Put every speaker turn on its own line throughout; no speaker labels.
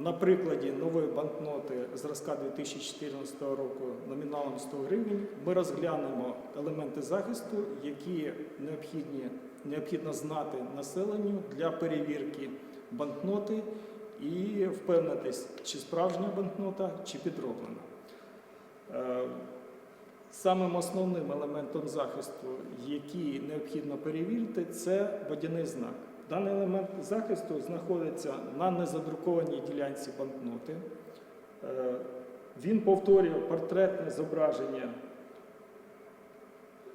На прикладі нової банкноти зразка 2014 року номіналом 100 гривень ми розглянемо елементи захисту, які необхідні, необхідно знати населенню для перевірки банкноти і впевнитись, чи справжня банкнота, чи підроблена. Е, Самим основним елементом захисту, який необхідно перевірити, це водяний знак. Даний елемент захисту знаходиться на незадрукованій ділянці банкноти. Е, Він повторює портретне зображення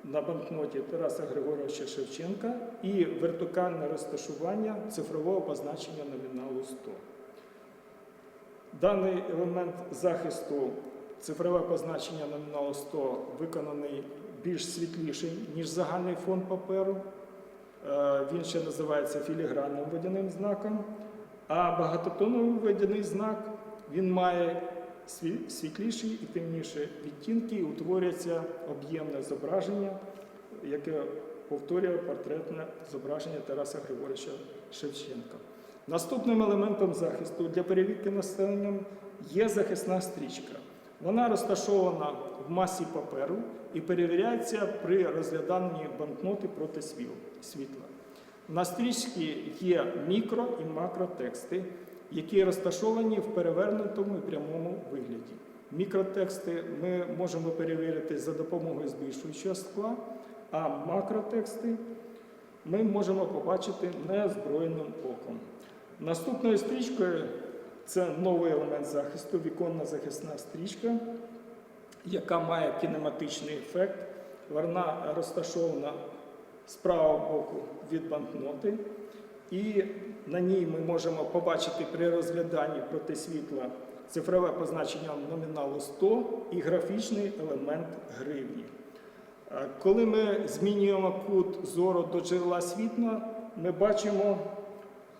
на банкноті Тараса Григоровича Шевченка і вертикальне розташування цифрового позначення номіналу 100. Даний елемент захисту, цифрове позначення номіналу 100, виконаний більш світліший, ніж загальний фон паперу. Е, Він ще називається філігранним водяним знаком. А багатотоновий водяний знак він має світліші і темніші відтінки і утворюється об'ємне зображення, яке повторює портретне зображення Тараса Григоровича Шевченка. Наступним елементом захисту для перевірки населенням є захисна стрічка. Вона розташована в масі паперу і перевіряється при розгляданні банкноти проти свіл- світла. На стрічці є мікро і макротексти, які розташовані в перевернутому і прямому вигляді. Мікротексти ми можемо перевірити за допомогою збільшуючого скла, а макротексти ми можемо побачити неозброєним оком. Наступною стрічкою це новий елемент захисту, віконна захисна стрічка, яка має кінематичний ефект. Вона розташована з правого боку від банкноти, і на ній ми можемо побачити при розгляданні проти світла цифрове позначення номіналу 100 і графічний елемент гривні. Е, Коли ми змінюємо кут зору до джерела світла, ми бачимо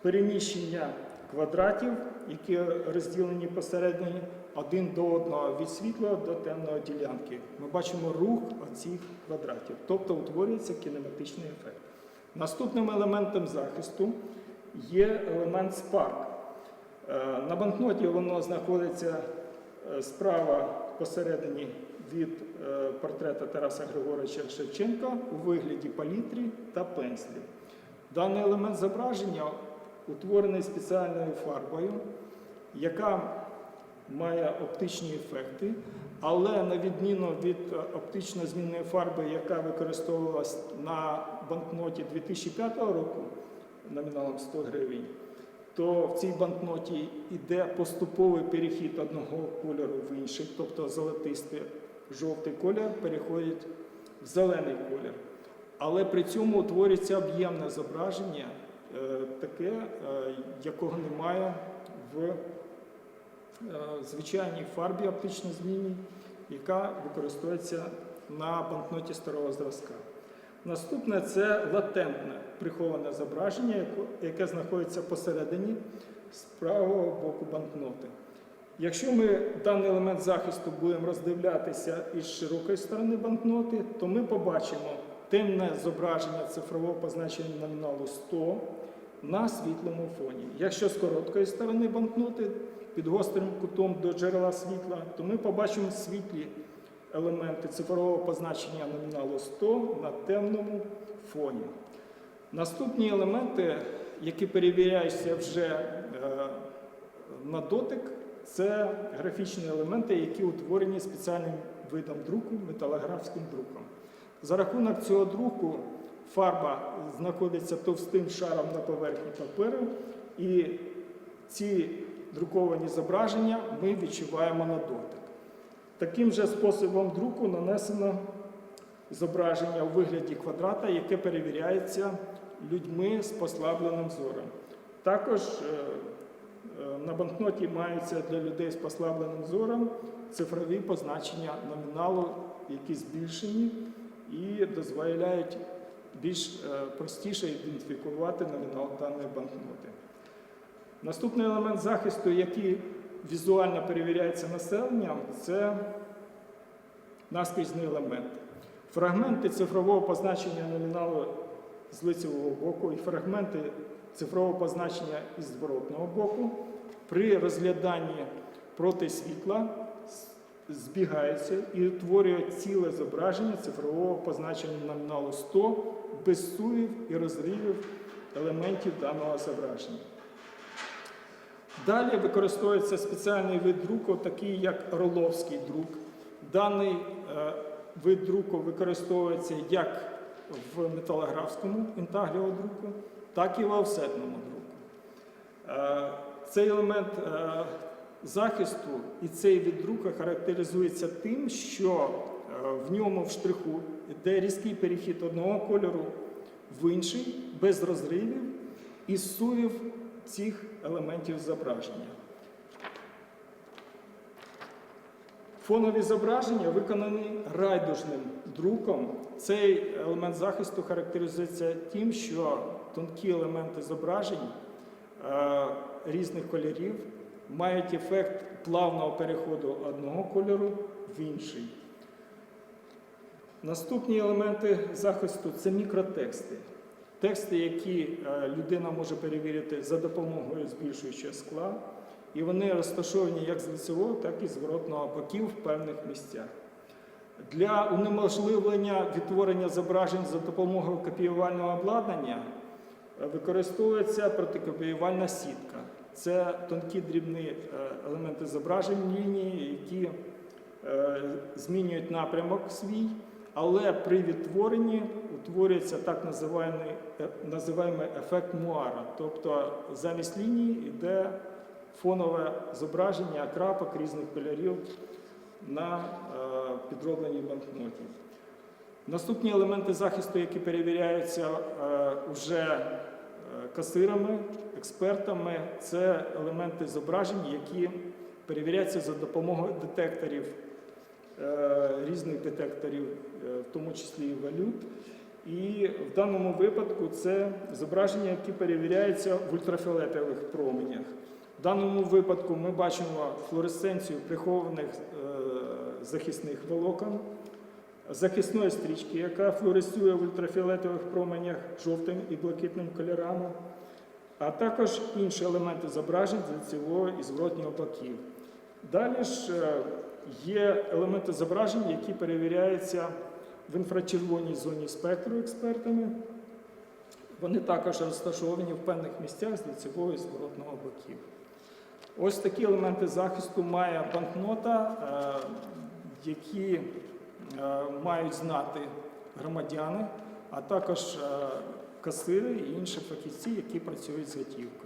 переміщення квадратів, які розділені посередині один до одного від світла до темної ділянки. Ми бачимо рух оцих квадратів, тобто утворюється кінематичний ефект. Наступним елементом захисту є елемент спарк. Е, На банкноті воно знаходиться е, справа посередині від е, портрета Тараса Григоровича Шевченка у вигляді палітрі та пензлів. Даний елемент зображення утворений спеціальною фарбою, яка має оптичні ефекти, але на відміну від е, оптично-змінної фарби, яка використовувалась на банкноті 2005 року номіналом 100 гривень, то в цій банкноті йде поступовий перехід одного кольору в інший, тобто золотистий жовтий колір переходить в зелений колір. Але при цьому утворюється об'ємне зображення, таке, е, якого немає в е, звичайній фарбі оптично змінній, яка використовується на банкноті старого зразка. Наступне це латентне приховане зображення, яке знаходиться посередині з правого боку банкноти. Якщо ми даний елемент захисту будемо роздивлятися із широкої сторони банкноти, то ми побачимо темне зображення цифрового позначення номіналу 100 на світлому фоні. Якщо з короткої сторони банкноти під гострим кутом до джерела світла, то ми побачимо світлі елементи цифрового позначення номіналу 100 на темному фоні. Наступні елементи, які перевіряються вже е, на дотик, це графічні елементи, які утворені спеціальним видом друку, металографським друком. За рахунок цього друку фарба знаходиться товстим шаром на поверхні паперу, і ці друковані зображення ми відчуваємо на дотик. Таким же способом друку нанесено зображення у вигляді квадрата, яке перевіряється людьми з послабленим зором. Також е, е, на банкноті маються для людей з послабленим зором цифрові позначення номіналу, які збільшені і дозволяють більш е, простіше ідентифікувати номінал даної банкноти. Наступний елемент захисту, який візуально перевіряється населенням, це наскрізний елемент. Фрагменти цифрового позначення номіналу з лицевого боку і фрагменти цифрового позначення із зворотного боку при розгляданні проти світла збігаються і утворюють ціле зображення цифрового позначення номіналу 100 без суїв і розривів елементів даного зображення. Далі використовується спеціальний вид друку, такий як роловський друк. Даний е, вид друку використовується як в металографському інтагліодруку, так і в офсетному друку. Е, Цей елемент е, захисту і цей від друку характеризується тим, що е, в ньому в штриху йде різкий перехід одного кольору в інший, без розривів і суїв цих елементів зображення. Фонові зображення виконані райдужним друком. Цей елемент захисту характеризується тим, що тонкі елементи зображень е, різних кольорів мають ефект плавного переходу одного кольору в інший. Наступні елементи захисту це мікротексти. Тексти, які е, людина може перевірити за допомогою збільшуючого скла, і вони розташовані як з лицевого, так і зворотного боків в певних місцях. Для унеможливлення відтворення зображень за допомогою копіювального обладнання е, використовується протикопіювальна сітка. Це тонкі дрібні е, елементи зображень лінії, які е, змінюють напрямок свій, але при відтворенні утворюється так е, називаємий ефект муара. Тобто замість лінії йде фонове зображення крапок різних кольорів на підробленій банкноті. Наступні елементи захисту, які перевіряються вже касирами, експертами, це елементи зображень, які перевіряються за допомогою детекторів, е, різних детекторів, е, в тому числі і валют. І в даному випадку це зображення, які перевіряються в ультрафіолетових променях. В даному випадку ми бачимо флуоресценцію прихованих е, захисних волокон, захисної стрічки, яка флуоресцює в ультрафіолетових променях жовтим і блакитним кольорами, а також інші елементи зображень з лицевого і зворотнього боків. Далі ж е, є елементи зображень, які перевіряються в інфрачервоній зоні спектру експертами. Вони також розташовані в певних місцях з лицевого і зворотного боків. Ось такі елементи захисту має банкнота, е, які е, мають знати громадяни, а також касири і інші фахівці, які працюють з готівкою.